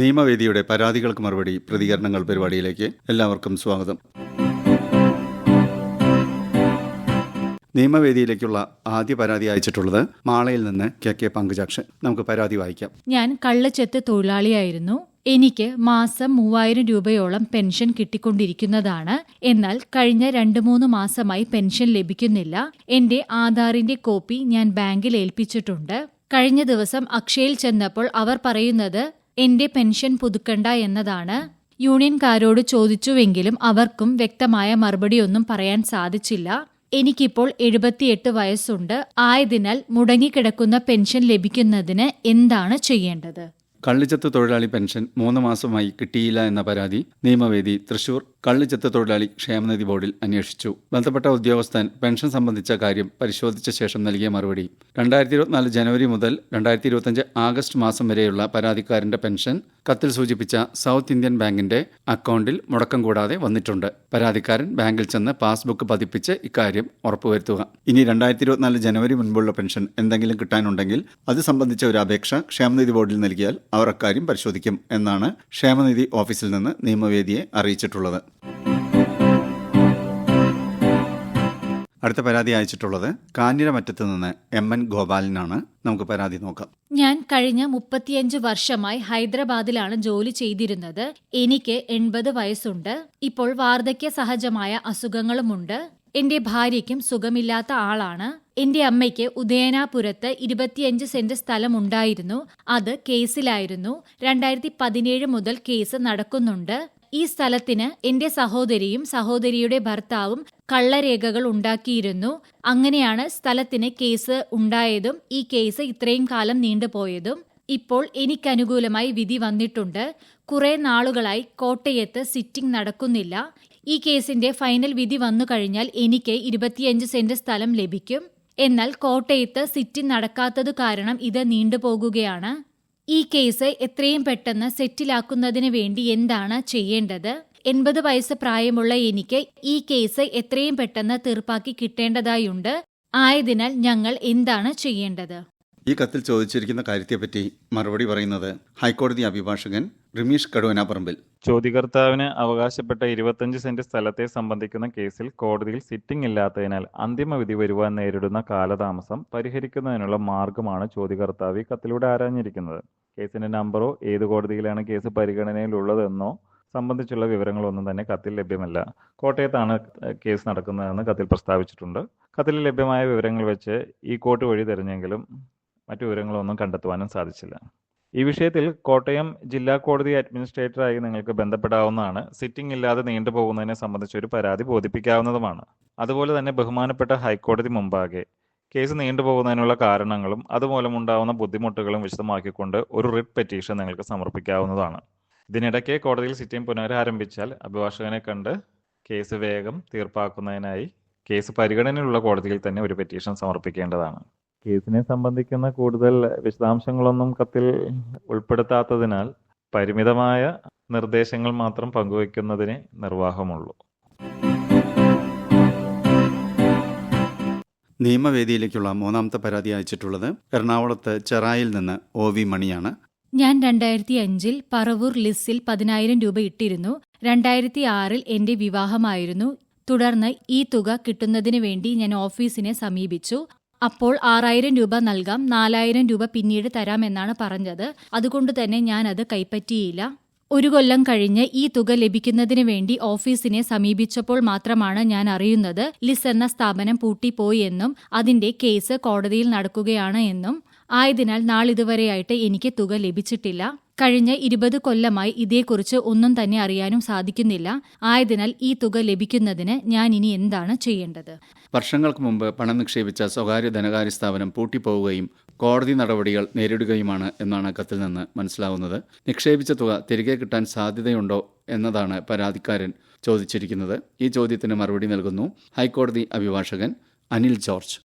നിയമവേദിയുടെ പരാതികൾക്ക് മറുപടി പ്രതികരണങ്ങൾ പരിപാടിയിലേക്ക് എല്ലാവർക്കും സ്വാഗതം. നിയമവേദിയിലേക്കുള്ള ആദ്യ പരാതി അയച്ചിട്ടുള്ളത് മാളയിൽ നിന്ന് കെ കെ പങ്കുജാക്ഷൻ നമുക്ക് പരാതി വായിക്കാം. ഞാൻ കള്ളച്ചെത്ത് തൊഴിലാളിയായിരുന്നു. എനിക്ക് മാസം മൂവായിരം രൂപയോളം പെൻഷൻ കിട്ടിക്കൊണ്ടിരിക്കുന്നതാണ്. എന്നാൽ കഴിഞ്ഞ രണ്ടു മൂന്ന് മാസമായി പെൻഷൻ ലഭിക്കുന്നില്ല. എന്റെ ആധാറിന്റെ കോപ്പി ഞാൻ ബാങ്കിൽ ഏൽപ്പിച്ചിട്ടുണ്ട്. കഴിഞ്ഞ ദിവസം അക്ഷയയിൽ ചെന്നപ്പോൾ അവർ പറയുന്നത് എന്റെ പെൻഷൻ പുതുക്കണ്ട എന്നതാണ് യൂണിയൻകാരോട് ചോദിച്ചുവെങ്കിലും അവർക്കും വ്യക്തമായ മറുപടിയൊന്നും പറയാൻ സാധിച്ചില്ല. എനിക്കിപ്പോൾ എഴുപത്തിയെട്ട് വയസ്സുണ്ട്. ആയതിനാൽ മുടങ്ങിക്കിടക്കുന്ന പെൻഷൻ ലഭിക്കുന്നതിന് എന്താണ് ചെയ്യേണ്ടത്? കള്ളിച്ചത്ത് തൊഴിലാളി പെൻഷൻ മൂന്ന് മാസമായി കിട്ടിയില്ല എന്ന പരാതി നിയമവേദി തൃശൂർ കള്ളിച്ചത്ത് തൊഴിലാളി ക്ഷേമനിധി ബോർഡിൽ അന്വേഷിച്ചു. ബന്ധപ്പെട്ട ഉദ്യോഗസ്ഥൻ പെൻഷൻ സംബന്ധിച്ച കാര്യം പരിശോധിച്ച ശേഷം നൽകിയ മറുപടി. രണ്ടായിരത്തി ഇരുപത്തിനാല് ജനുവരി മുതൽ രണ്ടായിരത്തി ഇരുപത്തിയഞ്ച് ആഗസ്റ്റ് മാസം വരെയുള്ള പരാതിക്കാരന്റെ പെൻഷൻ കത്തിൽ സൂചിപ്പിച്ച സൗത്ത് ഇന്ത്യൻ ബാങ്കിന്റെ അക്കൗണ്ടിൽ മുടക്കം കൂടാതെ വന്നിട്ടുണ്ട്. പരാതിക്കാരൻ ബാങ്കിൽ ചെന്ന് പാസ്ബുക്ക് പതിപ്പിച്ച് ഇക്കാര്യം ഉറപ്പുവരുത്തുക. ഇനി രണ്ടായിരത്തി ഇരുപത്തിനാല് ജനുവരി മുൻപുള്ള പെൻഷൻ എന്തെങ്കിലും കിട്ടാനുണ്ടെങ്കിൽ അത് സംബന്ധിച്ച ഒരു അപേക്ഷ ക്ഷേമനിധി ബോർഡിൽ നൽകിയാൽ അവർ അക്കാര്യം പരിശോധിക്കും എന്നാണ് ക്ഷേമനിധി ഓഫീസിൽ നിന്ന് നിയമവേദിയെ അറിയിച്ചിട്ടുള്ളത്. അടുത്ത പരാതി അയച്ചിട്ടുള്ളത് കാഞ്ഞിരമറ്റത്ത് നിന്ന് എം എൻ ഗോപാലിനാണ്. നമുക്ക് പരാതി നോക്കാം. ഞാൻ കഴിഞ്ഞ മുപ്പത്തിയഞ്ച് വർഷമായി ഹൈദരാബാദിലാണ് ജോലി ചെയ്തിരുന്നത്. എനിക്ക് എൺപത് വയസ്സുണ്ട്. ഇപ്പോൾ വാർദ്ധക്യ സഹജമായ അസുഖങ്ങളുമുണ്ട്. എന്റെ ഭാര്യയ്ക്കും സുഖമില്ലാത്ത ആളാണ്. എന്റെ അമ്മയ്ക്ക് ഉദയനാപുരത്ത് ഇരുപത്തിയഞ്ച് സെന്റ് സ്ഥലം ഉണ്ടായിരുന്നു അത് കേസിലായിരുന്നു. രണ്ടായിരത്തി പതിനേഴ് മുതൽ കേസ് നടക്കുന്നുണ്ട്. ഈ സ്ഥലത്തിന് എന്റെ സഹോദരിയും സഹോദരിയുടെ ഭർത്താവും കള്ളരേഖകൾ ഉണ്ടാക്കിയിരുന്നു. അങ്ങനെയാണ് സ്ഥലത്തിന് കേസ് ഉണ്ടായതും ഈ കേസ് ഇത്രയും കാലം നീണ്ടുപോയതും. ഇപ്പോൾ എനിക്കനുകൂലമായി വിധി വന്നിട്ടുണ്ട്. കുറെ നാളുകളായി കോട്ടയത്ത് സിറ്റിംഗ് നടക്കുന്നില്ല. ഈ കേസിന്റെ ഫൈനൽ വിധി വന്നു കഴിഞ്ഞാൽ എനിക്ക് ഇരുപത്തിയഞ്ച് സെന്റ് സ്ഥലം ലഭിക്കും. എന്നാൽ കോട്ടയത്ത് സിറ്റിംഗ് നടക്കാത്തതു കാരണം ഇത് നീണ്ടുപോകുകയാണ്. ഈ കേസ് എത്രയും പെട്ടെന്ന് സെറ്റിലാക്കുന്നതിന് വേണ്ടി എന്താണ് ചെയ്യേണ്ടത്? എൺപത് വയസ്സ് പ്രായമുള്ള എനിക്ക് ഈ കേസ് എത്രയും പെട്ടെന്ന് തീർപ്പാക്കി കിട്ടേണ്ടതായുണ്ട്. ആയതിനാൽ ഞങ്ങൾ എന്താണ് ചെയ്യേണ്ടത്? ഈ കത്തിൽ ചോദിച്ചിരിക്കുന്ന കാര്യത്തെപ്പറ്റി മറുപടി പറയുന്നത് ഹൈക്കോടതി അഭിഭാഷകൻ റിമീഷ് പറമ്പിൽ ചോദ്യകർത്താവിന് അവകാശപ്പെട്ട ഇരുപത്തഞ്ച് സെന്റ് സ്ഥലത്തെ സംബന്ധിക്കുന്ന കേസിൽ കോടതിയിൽ സിറ്റിംഗ് ഇല്ലാത്തതിനാൽ അന്തിമ വിധി വരുവാൻ നേരിടുന്ന കാലതാമസം പരിഹരിക്കുന്നതിനുള്ള മാർഗമാണ് ചോദ്യകർത്താവ് ഈ കത്തിലൂടെ ആരാഞ്ഞിരിക്കുന്നത്. കേസിന്റെ നമ്പറോ ഏത് കോടതിയിലാണ് കേസ് പരിഗണനയിലുള്ളതെന്നോ സംബന്ധിച്ചുള്ള വിവരങ്ങളൊന്നും തന്നെ കത്തിൽ ലഭ്യമല്ല. കോട്ടയത്താണ് കേസ് നടക്കുന്നതെന്ന് കത്തിൽ പ്രസ്താവിച്ചിട്ടുണ്ട്. കത്തിൽ ലഭ്യമായ വിവരങ്ങൾ വെച്ച് ഈ കോർട്ട് വഴി തിരഞ്ഞെങ്കിലും മറ്റു വിവരങ്ങളൊന്നും കണ്ടെത്തുവാനും സാധിച്ചില്ല. ഈ വിഷയത്തിൽ കോട്ടയം ജില്ലാ കോടതി അഡ്മിനിസ്ട്രേറ്ററായി നിങ്ങൾക്ക് ബന്ധപ്പെടാവുന്നതാണ്. സിറ്റിംഗ് ഇല്ലാതെ നീണ്ടുപോകുന്നതിനെ സംബന്ധിച്ച് ഒരു പരാതി ബോധിപ്പിക്കാവുന്നതുമാണ്. അതുപോലെ തന്നെ ബഹുമാനപ്പെട്ട ഹൈക്കോടതി മുമ്പാകെ കേസ് നീണ്ടുപോകുന്നതിനുള്ള കാരണങ്ങളും അതുമൂലമുണ്ടാവുന്ന ബുദ്ധിമുട്ടുകളും വിശദമാക്കിക്കൊണ്ട് ഒരു റിട്ട് പെറ്റീഷൻ നിങ്ങൾക്ക് സമർപ്പിക്കാവുന്നതാണ്. ഇതിനിടയ്ക്ക് കോടതിയിൽ സിറ്റിംഗ് പുനരാരംഭിച്ചാൽ അഭിഭാഷകനെ കണ്ട് കേസ് വേഗം തീർപ്പാക്കുന്നതിനായി കേസ് പരിഗണനയിലുള്ള കോടതിയിൽ തന്നെ ഒരു പെറ്റീഷൻ സമർപ്പിക്കേണ്ടതാണ്. കേസിനെ സംബന്ധിക്കുന്ന കൂടുതൽ വിശദാംശങ്ങളൊന്നും കത്തിൽ ഉൾപ്പെടുത്താത്തതിനാൽ പരിമിതമായ നിർദ്ദേശങ്ങൾ മാത്രം പങ്കുവയ്ക്കുന്നതിന് നിർവാഹമുള്ളൂ. നിയമവേദിയിലേക്കുള്ള മൂന്നാമത്തെ പരാതി അയച്ചിട്ടുള്ളത് എറണാകുളത്ത് ചെറായിൽ നിന്ന് ഒ വി മണിയാണ്. ഞാൻ രണ്ടായിരത്തി അഞ്ചിൽ പറവൂർ ലിസ്റ്റിൽ പതിനായിരം രൂപ ഇട്ടിരുന്നു. രണ്ടായിരത്തി ആറിൽ എന്റെ വിവാഹമായിരുന്നു. തുടർന്ന് ഈ തുക കിട്ടുന്നതിന് വേണ്ടി ഞാൻ ഓഫീസിനെ സമീപിച്ചു. അപ്പോൾ ആറായിരം രൂപ നൽകാം നാലായിരം രൂപ പിന്നീട് തരാമെന്നാണ് പറഞ്ഞത്. അതുകൊണ്ട് തന്നെ ഞാൻ അത് കൈപ്പറ്റിയില്ല. ഒരു കൊല്ലം കഴിഞ്ഞ് ഈ തുക ലഭിക്കുന്നതിന് വേണ്ടി ഓഫീസിനെ സമീപിച്ചപ്പോൾ മാത്രമാണ് ഞാൻ അറിയുന്നത്. ലിസ് എന്ന സ്ഥാപനം പൂട്ടിപ്പോയി എന്നും അതിന്റെ കേസ് കോടതിയിൽ നടക്കുകയാണ് എന്നും. ആയതിനാൽ നാളിതുവരെയായിട്ട് എനിക്ക് തുക ലഭിച്ചിട്ടില്ല. കഴിഞ്ഞ ഇരുപത് കൊല്ലമായി ഇതേക്കുറിച്ച് ഒന്നും തന്നെ അറിയാനും സാധിക്കുന്നില്ല. ആയതിനാൽ ഈ തുക ലഭിക്കുന്നതിന് ഞാൻ ഇനി എന്താണ് ചെയ്യേണ്ടത്? വർഷങ്ങൾക്ക് മുമ്പ് പണം നിക്ഷേപിച്ച സ്വകാര്യ ധനകാര്യ സ്ഥാപനം പൂട്ടിപ്പോവുകയും കോടതി നടപടികൾ നേരിടുകയുമാണ് എന്നാണ് കത്തിൽ നിന്ന് മനസ്സിലാവുന്നത്. നിക്ഷേപിച്ച തുക തിരികെ കിട്ടാൻ സാധ്യതയുണ്ടോ എന്നതാണ് പരാതിക്കാരൻ ചോദിച്ചിരിക്കുന്നത്. ഈ ചോദ്യത്തിന് മറുപടി നൽകുന്നു ഹൈക്കോടതി അഭിഭാഷകൻ അനിൽ ജോർജ്.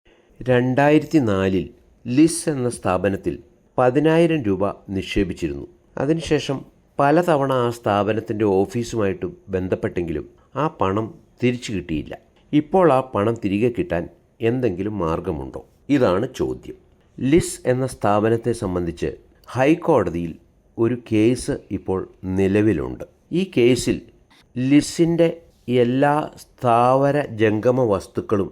രണ്ടായിരത്തി നാലിൽ ലിസ് എന്ന സ്ഥാപനത്തിൽ പതിനായിരം രൂപ നിക്ഷേപിച്ചിരുന്നു. അതിനുശേഷം പലതവണ ആ സ്ഥാപനത്തിന്റെ ഓഫീസുമായിട്ട് ബന്ധപ്പെട്ടെങ്കിലും ആ പണം തിരിച്ചു കിട്ടിയില്ല. ഇപ്പോൾ ആ പണം തിരികെ കിട്ടാൻ എന്തെങ്കിലും മാർഗമുണ്ടോ? ഇതാണ് ചോദ്യം. ലിസ് എന്ന സ്ഥാപനത്തെ സംബന്ധിച്ച് ഹൈക്കോടതിയിൽ ഒരു കേസ് ഇപ്പോൾ നിലവിലുണ്ട്. ഈ കേസിൽ ലിസിന്റെ എല്ലാ സ്ഥാവര ജംഗമ വസ്തുക്കളും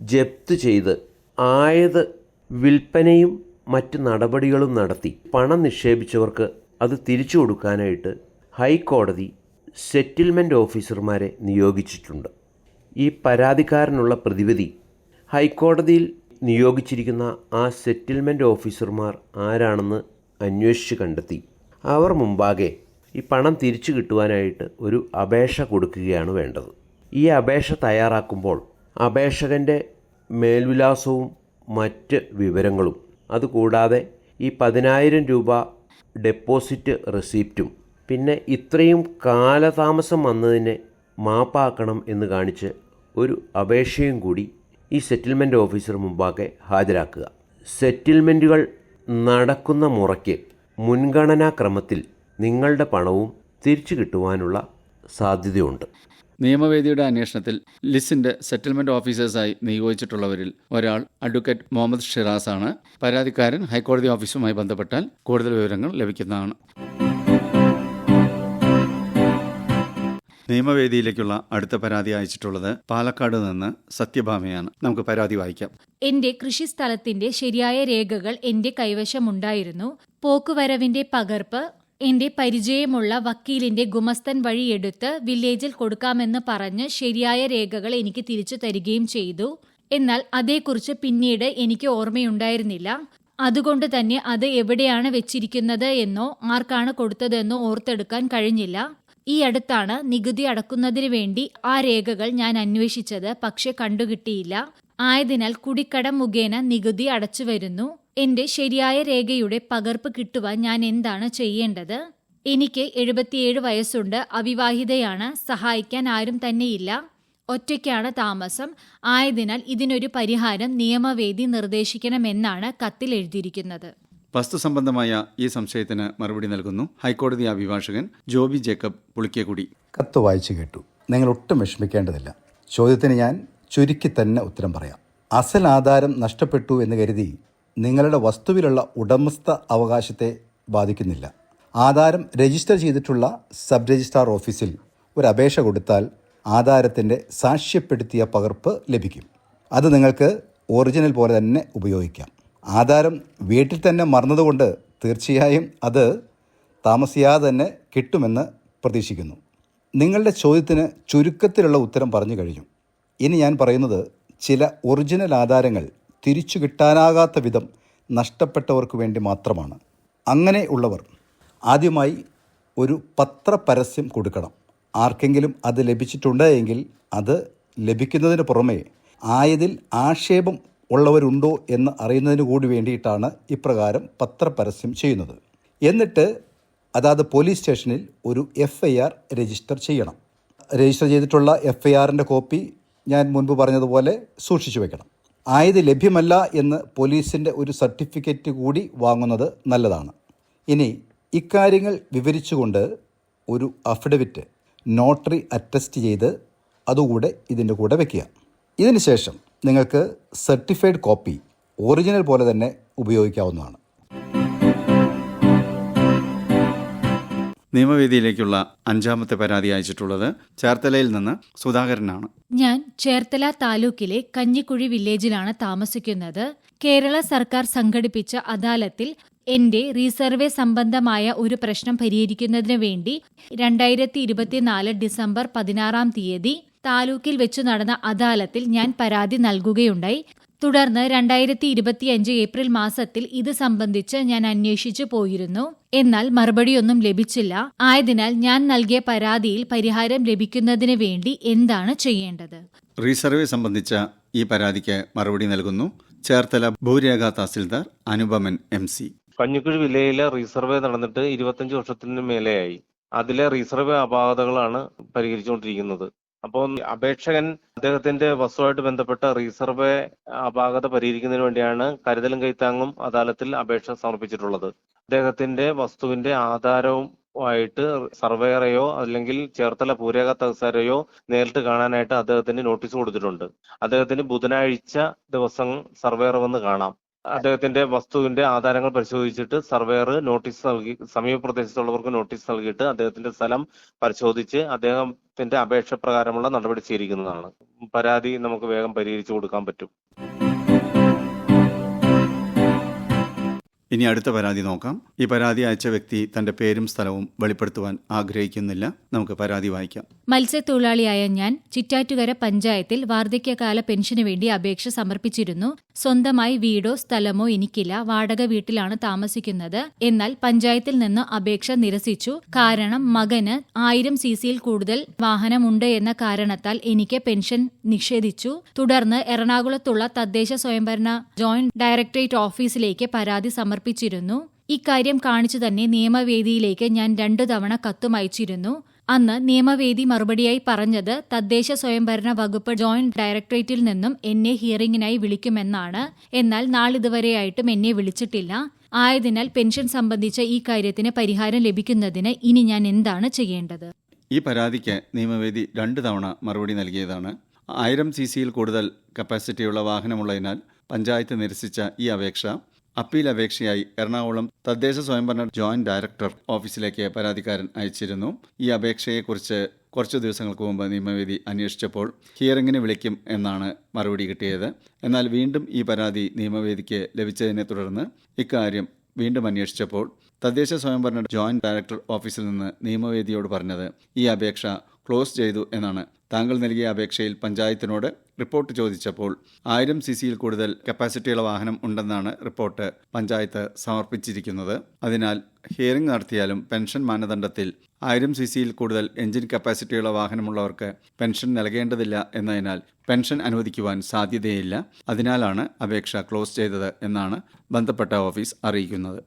ജപ്ത് ചെയ്ത് ആയത് വിൽപ്പനയും മറ്റ് നടപടികളും നടത്തി. പണം നിക്ഷേപിച്ചവർക്ക് അത് തിരിച്ചു കൊടുക്കാനായിട്ട് ഹൈക്കോടതി സെറ്റിൽമെന്റ് ഓഫീസർമാരെ നിയോഗിച്ചിട്ടുണ്ട്. ഈ പരാതിക്കാരനുള്ള പ്രതിവിധി ഹൈക്കോടതിയിൽ നിയോഗിച്ചിരിക്കുന്ന ആ സെറ്റിൽമെന്റ് ഓഫീസർമാർ ആരാണെന്ന് അന്വേഷിച്ച് കണ്ടെത്തി. അവർ മുമ്പാകെ ഈ പണം തിരിച്ചു കിട്ടുവാനായിട്ട് ഒരു അപേക്ഷ കൊടുക്കുകയാണ് വേണ്ടത്. ഈ അപേക്ഷ തയ്യാറാക്കുമ്പോൾ അപേക്ഷകന്റെ മേൽവിലാസവും മറ്റ് വിവരങ്ങളും അതുകൂടാതെ ഈ പതിനായിരം രൂപ ഡെപ്പോസിറ്റ് റെസിപ്റ്റും പിന്നെ ഇത്രയും കാലതാമസം വന്നതിനെ മാപ്പാക്കണം എന്ന് കാണിച്ച് ഒരു അപേക്ഷയും കൂടി ഈ സെറ്റിൽമെന്റ് ഓഫീസർ മുമ്പാകെ ഹാജരാക്കുക. സെറ്റിൽമെന്റുകൾ നടക്കുന്ന മുറയ്ക്ക് മുൻഗണനാക്രമത്തിൽ നിങ്ങളുടെ പണവും തിരിച്ചു കിട്ടുവാനുള്ള സാധ്യതയുണ്ട്. നിയമവേദിയുടെ അന്വേഷണത്തിൽ ലിസിന്റെ സെറ്റിൽമെന്റ് ഓഫീസേഴ്സായി നിയോഗിച്ചിട്ടുള്ളവരിൽ ഒരാൾ അഡ്വക്കേറ്റ് മുഹമ്മദ് ഷിറാസ് ആണ് പരാതിക്കാരൻ ഹൈക്കോടതി ഓഫീസുമായി ബന്ധപ്പെട്ടാൽ കൂടുതൽ വിവരങ്ങൾ ലഭിക്കുന്നതാണ്. നിയമവേദിയിലേക്കുള്ള അടുത്ത പരാതി അയച്ചിട്ടുള്ളത് പാലക്കാട് നിന്ന് സത്യഭാമയാണ്. നമുക്ക് പരാതി വായിക്കാം. എന്റെ കൃഷിസ്ഥലത്തിന്റെ ശരിയായ രേഖകൾ എന്റെ കൈവശമുണ്ടായിരുന്നു. പോക്കുവരവിന്റെ പകർപ്പ് എന്റെ പരിചയമുള്ള വക്കീലിന്റെ ഗുമസ്തൻ വഴി എടുത്ത് വില്ലേജിൽ കൊടുക്കാമെന്ന് പറഞ്ഞ് ശരിയായ രേഖകൾ എനിക്ക് തിരിച്ചു തരികയും ചെയ്തു. എന്നാൽ അതേക്കുറിച്ച് പിന്നീട് എനിക്ക് ഓർമ്മയുണ്ടായിരുന്നില്ല. അതുകൊണ്ട് തന്നെ അത് എവിടെയാണ് വെച്ചിരിക്കുന്നത് എന്നോ ആർക്കാണ് കൊടുത്തതെന്നോ ഓർത്തെടുക്കാൻ കഴിഞ്ഞില്ല. ഈ അടുത്താണ് നികുതി അടക്കുന്നതിന് വേണ്ടി ആ രേഖകൾ ഞാൻ അന്വേഷിച്ചത്. പക്ഷെ കണ്ടുകിട്ടിയില്ല. ആയതിനാൽ കുടിക്കടം മുഖേന നികുതി അടച്ചു വരുന്നു. എന്റെ ശരിയായ രേഖയുടെ പകർപ്പ് കിട്ടുവാൻ ഞാൻ എന്താണ് ചെയ്യേണ്ടത്? എനിക്ക് എഴുപത്തിയേഴ് വയസ്സുണ്ട്. അവിവാഹിതയാണ്. സഹായിക്കാൻ ആരും തന്നെയില്ല. ഒറ്റയ്ക്കാണ് താമസം. ആയതിനാൽ ഇതിനൊരു പരിഹാരം നിയമവേദി നിർദ്ദേശിക്കണമെന്നാണ് കത്തിൽ എഴുതിയിരിക്കുന്നത്. വസ്തുസംബന്ധമായ ഈ സംശയത്തിന് മറുപടി നൽകുന്നു ഹൈക്കോടതി അഭിഭാഷകൻ ജോബി ജേക്കബ് പുളിക്കക്കുടി. കത്ത് വായിച്ചു കേട്ടു. നിങ്ങൾ ഒട്ടും വിഷമിക്കേണ്ടതില്ല. ചോദ്യത്തിന് ഞാൻ ചുരുക്കി തന്നെ ഉത്തരം പറയാം. അസൽ ആധാരം നഷ്ടപ്പെട്ടു എന്ന് കരുതി നിങ്ങളുടെ വസ്തുവിലുള്ള ഉടമസ്ഥ അവകാശത്തെ ബാധിക്കുന്നില്ല. ആധാരം രജിസ്റ്റർ ചെയ്തിട്ടുള്ള സബ് രജിസ്ട്രാർ ഓഫീസിൽ ഒരു അപേക്ഷ കൊടുത്താൽ ആധാരത്തിന്റെ സാക്ഷ്യപ്പെടുത്തിയ പകർപ്പ് ലഭിക്കും. അത് നിങ്ങൾക്ക് ഒറിജിനൽ പോലെ തന്നെ ഉപയോഗിക്കാം. ആധാരം വീട്ടിൽ തന്നെ മറന്നതുകൊണ്ട് തീർച്ചയായും അത് താമസിയാതെ തന്നെ കിട്ടുമെന്ന് പ്രതീക്ഷിക്കുന്നു. നിങ്ങളുടെ ചോദ്യത്തിന് ചുരുക്കത്തിലുള്ള ഉത്തരം പറഞ്ഞു കഴിഞ്ഞു. ഇനി ഞാൻ പറയുന്നത് ചില ഒറിജിനൽ ആധാരങ്ങൾ തിരിച്ചു കിട്ടാനാകാത്ത വിധം നഷ്ടപ്പെട്ടവർക്ക് വേണ്ടി മാത്രമാണ്. അങ്ങനെ ഉള്ളവർ ആദ്യമായി ഒരു പത്രപരസ്യം കൊടുക്കണം. ആർക്കെങ്കിലും അത് ലഭിച്ചിട്ടുണ്ട് എങ്കിൽ അത് ലഭിക്കുന്നതിന് പുറമേ ആയതിൽ ആക്ഷേപം ഉള്ളവരുണ്ടോ എന്ന് അറിയുന്നതിന് കൂടി വേണ്ടിയിട്ടാണ് ഇപ്രകാരം പത്രപരസ്യം ചെയ്യുന്നത്. എന്നിട്ട് അതാത് പോലീസ് സ്റ്റേഷനിൽ ഒരു എഫ് ഐ ആർ രജിസ്റ്റർ ചെയ്യണം. രജിസ്റ്റർ ചെയ്തിട്ടുള്ള എഫ് ഐ ആറിന്റെ കോപ്പി ഞാൻ മുൻപ് പറഞ്ഞതുപോലെ സൂക്ഷിച്ചു വെക്കണം. ആയത് ലഭ്യമല്ല എന്ന് പോലീസിന്റെ ഒരു സർട്ടിഫിക്കറ്റ് കൂടി വാങ്ങുന്നത് നല്ലതാണ്. ഇനി ഇക്കാര്യങ്ങൾ വിവരിച്ചുകൊണ്ട് ഒരു അഫിഡവിറ്റ് നോട്ടറി അറ്റസ്റ്റ് ചെയ്ത് അതുകൂടെ ഇതിന്റെ കൂടെ വയ്ക്കുക ഇതിന് ശേഷം നിങ്ങൾക്ക് സർട്ടിഫൈഡ് കോപ്പി ഒറിജിനൽ പോലെ തന്നെ ഉപയോഗിക്കാവുന്നതാണ്. നിയമവേദിയിലേക്കുള്ള അഞ്ചാമത്തെ പരാതി അയച്ചിട്ടുള്ളത് ചേർത്തലയിൽ നിന്ന് സുധാകരനാണ്. ഞാൻ ചേർത്തല താലൂക്കിലെ കഞ്ഞിക്കുഴി വില്ലേജിലാണ് താമസിക്കുന്നത്. കേരള സർക്കാർ സംഘടിപ്പിച്ച അദാലത്തിൽ എന്റെ റീസർവേ സംബന്ധമായ ഒരു പ്രശ്നം പരിഹരിക്കുന്നതിന് വേണ്ടി രണ്ടായിരത്തി ഇരുപത്തിനാല് ഡിസംബർ പതിനാറാം തീയതി താലൂക്കിൽ വെച്ചു നടന്ന അദാലത്തിൽ ഞാൻ പരാതി നൽകുകയുണ്ടായി. തുടർന്ന് രണ്ടായിരത്തി ഇരുപത്തിയഞ്ച് ഏപ്രിൽ മാസത്തിൽ ഇത് സംബന്ധിച്ച് ഞാൻ അന്വേഷിച്ചു പോയിരുന്നു. എന്നാൽ മറുപടിയൊന്നും ലഭിച്ചില്ല. ആയതിനാൽ ഞാൻ നൽകിയ പരാതിയിൽ പരിഹാരം ലഭിക്കുന്നതിന് വേണ്ടി എന്താണ് ചെയ്യേണ്ടത്? റീസർവേ സംബന്ധിച്ച ഈ പരാതിക്ക് മറുപടി നൽകുന്നു. ചേർത്തല ഭൂരേഖ തഹസിൽദാർ അനുപമൻ എം സി. കഞ്ഞിക്കുഴി വില്ലയിലെ റീസർവേ നടന്നിട്ട് ഇരുപത്തഞ്ച് വർഷത്തിന് മേലെയായി. അതിലെ റീസർവേ അപാകതകളാണ് പരിഹരിച്ചുകൊണ്ടിരിക്കുന്നത്. അപ്പോൾ അപേക്ഷകൻ അദ്ദേഹത്തിന്റെ വസ്തുവായിട്ട് ബന്ധപ്പെട്ട റീസർവേ അപാകത പരിഹരിക്കുന്നതിന് വേണ്ടിയാണ് കരുതലും കൈത്താങ്ങും അദാലത്തിൽ അപേക്ഷ സമർപ്പിച്ചിട്ടുള്ളത്. അദ്ദേഹത്തിന്റെ വസ്തുവിന്റെ ആധാരവും ആയിട്ട് സർവേയറെയോ അല്ലെങ്കിൽ ചേർത്തല പൂരേഖ തഹസാരെയോ നേരിട്ട് കാണാനായിട്ട് അദ്ദേഹത്തിന് നോട്ടീസ് കൊടുത്തിട്ടുണ്ട്. അദ്ദേഹത്തിന് ബുധനാഴ്ച ദിവസം സർവേയർ വന്ന് കാണാം. അദ്ദേഹത്തിന്റെ വസ്തുവിന്റെ ആധാരങ്ങൾ പരിശോധിച്ചിട്ട് സർവേയർ നോട്ടീസ് നൽകി സമീപ പ്രദേശത്തുള്ളവർക്ക് നോട്ടീസ് നൽകിയിട്ട് അദ്ദേഹത്തിന്റെ സ്ഥലം പരിശോധിച്ച് അദ്ദേഹത്തിന്റെ അപേക്ഷ പ്രകാരമുള്ള നടപടി സ്വീകരിക്കുന്നതാണ്. പരാതി നമുക്ക് വേഗം പരിഹരിച്ചു കൊടുക്കാൻ പറ്റും. ഇനി അടുത്ത പരാതി നോക്കാം. ഈ പരാതി അയച്ച വ്യക്തി തന്റെ പേരും സ്ഥലവും വെളിപ്പെടുത്തുവാൻ ആഗ്രഹിക്കുന്നില്ല. നമുക്ക് പരാതി വായിക്കാം. മത്സ്യത്തൊഴിലാളിയായ ഞാൻ ചിറ്റാറ്റുകര പഞ്ചായത്തിൽ വാർദ്ധക്യകാല പെൻഷന് വേണ്ടി അപേക്ഷ സമർപ്പിച്ചിരുന്നു. സ്വന്തമായി വീടോ സ്ഥലമോ എനിക്കില്ല. വാടക വീട്ടിലാണ് താമസിക്കുന്നത്. എന്നാൽ പഞ്ചായത്തിൽ നിന്ന് അപേക്ഷ നിരസിച്ചു. കാരണം മകന് ആയിരം സി സിയിൽ കൂടുതൽ വാഹനമുണ്ട് എന്ന കാരണത്താൽ എനിക്ക് പെൻഷൻ നിഷേധിച്ചു. തുടർന്ന് എറണാകുളത്തുള്ള തദ്ദേശ സ്വയംഭരണ ജോയിന്റ് ഡയറക്ടറേറ്റ് ഓഫീസിലേക്ക് പരാതി സമർപ്പിച്ചിരുന്നു ഇക്കാര്യം കാണിച്ചു തന്നെ നിയമവേദിയിലേക്ക് ഞാൻ രണ്ടു തവണ കത്തും അയച്ചിരുന്നു. അന്ന് നിയമവേദി മറുപടിയായി പറഞ്ഞത് തദ്ദേശ സ്വയംഭരണ വകുപ്പ് ജോയിന്റ് ഡയറക്ടറേറ്റിൽ നിന്നും എന്നെ ഹിയറിംഗിനായി വിളിക്കുമെന്നാണ്. എന്നാൽ നാളിതുവരെയായിട്ടും എന്നെ വിളിച്ചിട്ടില്ല. ആയതിനാൽ പെൻഷൻ സംബന്ധിച്ച ഈ കാര്യത്തിന് പരിഹാരം ലഭിക്കുന്നതിന് ഇനി ഞാൻ എന്താണ് ചെയ്യേണ്ടത്? ഈ പരാതിക്ക് നിയമവേദി രണ്ട് തവണ മറുപടി നൽകിയതാണ്. ആയിരം സി സിയിൽ കൂടുതൽ കപ്പാസിറ്റിയുള്ള വാഹനമുള്ളതിനാൽ പഞ്ചായത്ത് നിരസിച്ച ഈ അപേക്ഷ അപ്പീൽ അപേക്ഷയായി എറണാകുളം തദ്ദേശ സ്വയംഭരണ ജോയിന്റ് ഡയറക്ടർ ഓഫീസിലേക്ക് പരാതിക്കാരൻ അയച്ചിരുന്നു. ഈ അപേക്ഷയെക്കുറിച്ച് കുറച്ചു ദിവസങ്ങൾക്ക് മുമ്പ് നിയമവേദി അന്വേഷിച്ചപ്പോൾ ഹിയറിംഗിന് വിളിക്കും എന്നാണ് മറുപടി കിട്ടിയത്. എന്നാൽ വീണ്ടും ഈ പരാതി നിയമവേദിക്ക് ലഭിച്ചതിനെ തുടർന്ന് ഇക്കാര്യം വീണ്ടും അന്വേഷിച്ചപ്പോൾ തദ്ദേശ സ്വയംഭരണ ജോയിന്റ് ഡയറക്ടർ ഓഫീസിൽ നിന്ന് നിയമവേദിയോട് പറഞ്ഞത് ഈ അപേക്ഷ ക്ലോസ് ചെയ്തു എന്നാണ് താങ്കൾ നൽകിയ അപേക്ഷയിൽ പഞ്ചായത്തിനോട് റിപ്പോർട്ട് ചോദിച്ചപ്പോൾ ആയിരം സി സിയിൽ കൂടുതൽ കപ്പാസിറ്റിയുള്ള വാഹനം ഉണ്ടെന്നാണ് റിപ്പോർട്ട് പഞ്ചായത്ത് സമർപ്പിച്ചിരിക്കുന്നത്. അതിനാൽ ഹിയറിംഗ് നടത്തിയാലും പെൻഷൻ മാനദണ്ഡത്തിൽ ആയിരം സി സിയിൽ കൂടുതൽ എഞ്ചിൻ കപ്പാസിറ്റിയുള്ള വാഹനമുള്ളവർക്ക് പെൻഷൻ നൽകേണ്ടതില്ല എന്നതിനാൽ പെൻഷൻ അനുവദിക്കുവാൻ സാധ്യതയില്ല. അതിനാലാണ് അപേക്ഷ ക്ലോസ് ചെയ്തത് എന്നാണ് ബന്ധപ്പെട്ട ഓഫീസ് അറിയിക്കുന്നത്.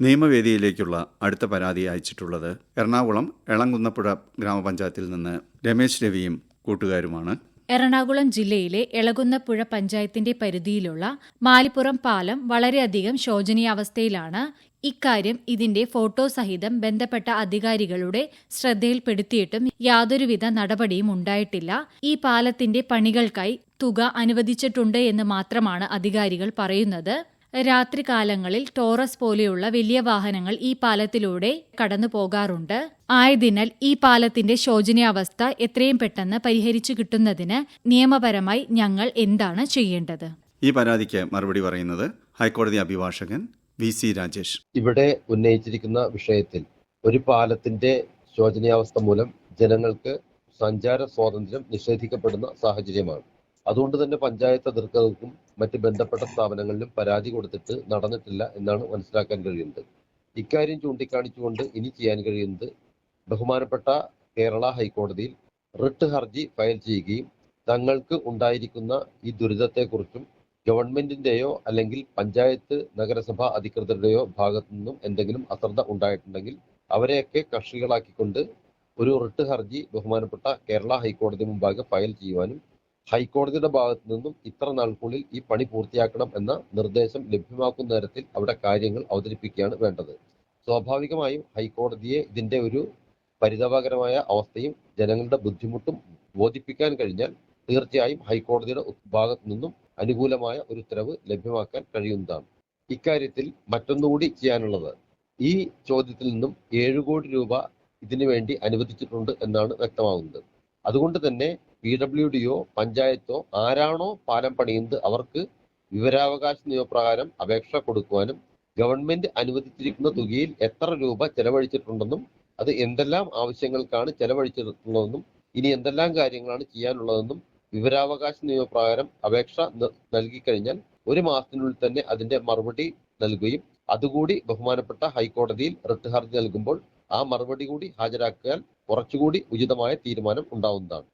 നിയമവേദിയിലേക്കുള്ള അടുത്ത പരാതി അയച്ചിട്ടുള്ളത് എറണാകുളം എളങ്കുന്നപ്പുഴ ഗ്രാമപഞ്ചായത്തിൽ നിന്ന് രമേശ് രവിയും കൂട്ടുകാരുമാണ്. എറണാകുളം ജില്ലയിലെ എളകുന്നപ്പുഴ പഞ്ചായത്തിന്റെ പരിധിയിലുള്ള മാലിപ്പുറം പാലം വളരെയധികം ശോചനീയാവസ്ഥയിലാണ്. ഇക്കാര്യം ഇതിന്റെ ഫോട്ടോ സഹിതം ബന്ധപ്പെട്ട അധികാരികളുടെ ശ്രദ്ധയിൽപ്പെടുത്തിയിട്ടും യാതൊരുവിധ നടപടിയും ഉണ്ടായിട്ടില്ല. ഈ പാലത്തിന്റെ പണികൾക്കായി തുക അനുവദിച്ചിട്ടുണ്ട് എന്ന് മാത്രമാണ് അധികാരികൾ പറയുന്നത്. രാത്രികാലങ്ങളിൽ ടോറസ് പോലെയുള്ള വലിയ വാഹനങ്ങൾ ഈ പാലത്തിലൂടെ കടന്നു പോകാറുണ്ട്. ആയതിനാൽ ഈ പാലത്തിന്റെ ശോചനീയാവസ്ഥ എത്രയും പെട്ടെന്ന് പരിഹരിച്ചു കിട്ടുന്നതിന് നിയമപരമായി ഞങ്ങൾ എന്താണ് ചെയ്യേണ്ടത്? ഈ പരാതിക്ക് മറുപടി പറയുന്നത് ഹൈക്കോടതി അഭിഭാഷകൻ വി സി രാജേഷ്. ഇവിടെ ഉന്നയിച്ചിരിക്കുന്ന വിഷയത്തിൽ ഒരു പാലത്തിന്റെ ശോചനീയാവസ്ഥ മൂലം ജനങ്ങൾക്ക് സഞ്ചാര സ്വാതന്ത്ര്യം നിഷേധിക്കപ്പെടുന്ന സാഹചര്യമാണ്. അതുകൊണ്ട് തന്നെ പഞ്ചായത്ത് അധികൃതർക്കും മറ്റ് ബന്ധപ്പെട്ട സ്ഥാപനങ്ങളിലും പരാതി കൊടുത്തിട്ട് നടന്നിട്ടില്ല എന്നാണ് മനസ്സിലാക്കാൻ കഴിയുന്നത്. ഇക്കാര്യം ചൂണ്ടിക്കാണിച്ചുകൊണ്ട് ഇനി ചെയ്യാൻ കഴിയുന്നത് ബഹുമാനപ്പെട്ട കേരള ഹൈക്കോടതിയിൽ റിട്ട് ഹർജി ഫയൽ ചെയ്യുകയും തങ്ങൾക്ക് ഉണ്ടായിരിക്കുന്ന ഈ ദുരിതത്തെക്കുറിച്ചും ഗവൺമെന്റിന്റെയോ അല്ലെങ്കിൽ പഞ്ചായത്ത് നഗരസഭ അധികൃതരുടെയോ ഭാഗത്തു നിന്നും എന്തെങ്കിലും അശ്രദ്ധ ഉണ്ടായിട്ടുണ്ടെങ്കിൽ അവരെയൊക്കെ കക്ഷികളാക്കിക്കൊണ്ട് ഒരു റിട്ട് ഹർജി ബഹുമാനപ്പെട്ട കേരള ഹൈക്കോടതി മുമ്പാകെ ഫയൽ ചെയ്യുവാനും ഹൈക്കോടതിയുടെ ഭാഗത്തു നിന്നും ഇത്ര നാൾക്കുള്ളിൽ ഈ പണി പൂർത്തിയാക്കണം എന്ന നിർദ്ദേശം ലഭ്യമാക്കുന്ന തരത്തിൽ അവിടെ കാര്യങ്ങൾ അവതരിപ്പിക്കുകയാണ് വേണ്ടത്. സ്വാഭാവികമായും ഹൈക്കോടതിയെ ഇതിന്റെ ഒരു പരിതാപകരമായ അവസ്ഥയും ജനങ്ങളുടെ ബുദ്ധിമുട്ടും ബോധിപ്പിക്കാൻ കഴിഞ്ഞാൽ തീർച്ചയായും ഹൈക്കോടതിയുടെ ഭാഗത്തു നിന്നും അനുകൂലമായ ഒരു ഉത്തരവ് ലഭ്യമാക്കാൻ കഴിയുന്നതാണ്. ഇക്കാര്യത്തിൽ മറ്റൊന്നുകൂടി ചെയ്യാനുള്ളത് ഈ ചോദ്യത്തിൽ നിന്നും ഏഴ് കോടി രൂപ ഇതിനു വേണ്ടി അനുവദിച്ചിട്ടുണ്ട് എന്നാണ് വ്യക്തമാകുന്നത്. അതുകൊണ്ട് തന്നെ പി ഡബ്ല്യു ഡിയോ പഞ്ചായത്തോ ആരാണോ പാലം പണിയുന്നത് അവർക്ക് വിവരാവകാശ നിയമപ്രകാരം അപേക്ഷ കൊടുക്കുവാനും ഗവൺമെന്റ് അനുവദിച്ചിരിക്കുന്ന തുകയിൽ എത്ര രൂപ ചെലവഴിച്ചിട്ടുണ്ടെന്നും അത് എന്തെല്ലാം ആവശ്യങ്ങൾക്കാണ് ചെലവഴിച്ചിട്ടുള്ളതെന്നും ഇനി എന്തെല്ലാം കാര്യങ്ങളാണ് ചെയ്യാനുള്ളതെന്നും വിവരാവകാശ നിയമപ്രകാരം അപേക്ഷ നൽകിക്കഴിഞ്ഞാൽ ഒരു മാസത്തിനുള്ളിൽ തന്നെ അതിന്റെ മറുപടി നൽകുകയും അതുകൂടി ബഹുമാനപ്പെട്ട ഹൈക്കോടതിയിൽ റിട്ട് ഹർജി നൽകുമ്പോൾ ആ മറുപടി കൂടി ഹാജരാക്കിയാൽ കുറച്ചുകൂടി ഉചിതമായ തീരുമാനം ഉണ്ടാവുന്നതാണ്.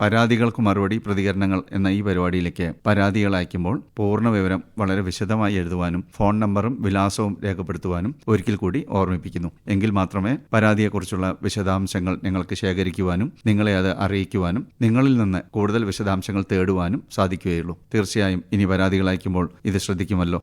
പരാതികൾക്ക് മറുപടി പ്രതികരണങ്ങൾ എന്ന ഈ പരിപാടിയിലേക്ക് പരാതികൾ അയക്കുമ്പോൾ പൂർണ വിവരം വളരെ വിശദമായി എഴുതുവാനും ഫോൺ നമ്പറും വിലാസവും രേഖപ്പെടുത്തുവാനും ഒരിക്കൽ കൂടി ഓർമ്മിപ്പിക്കുന്നു. എങ്കിൽ മാത്രമേ പരാതിയെക്കുറിച്ചുള്ള വിശദാംശങ്ങൾ നിങ്ങൾക്ക് ശേഖരിക്കുവാനും നിങ്ങളെ അത് അറിയിക്കുവാനും നിങ്ങളിൽ നിന്ന് കൂടുതൽ വിശദാംശങ്ങൾ തേടുവാനും സാധിക്കുകയുള്ളൂ. തീർച്ചയായും ഇനി പരാതികൾ അയക്കുമ്പോൾ ഇത് ശ്രദ്ധിക്കുമല്ലോ.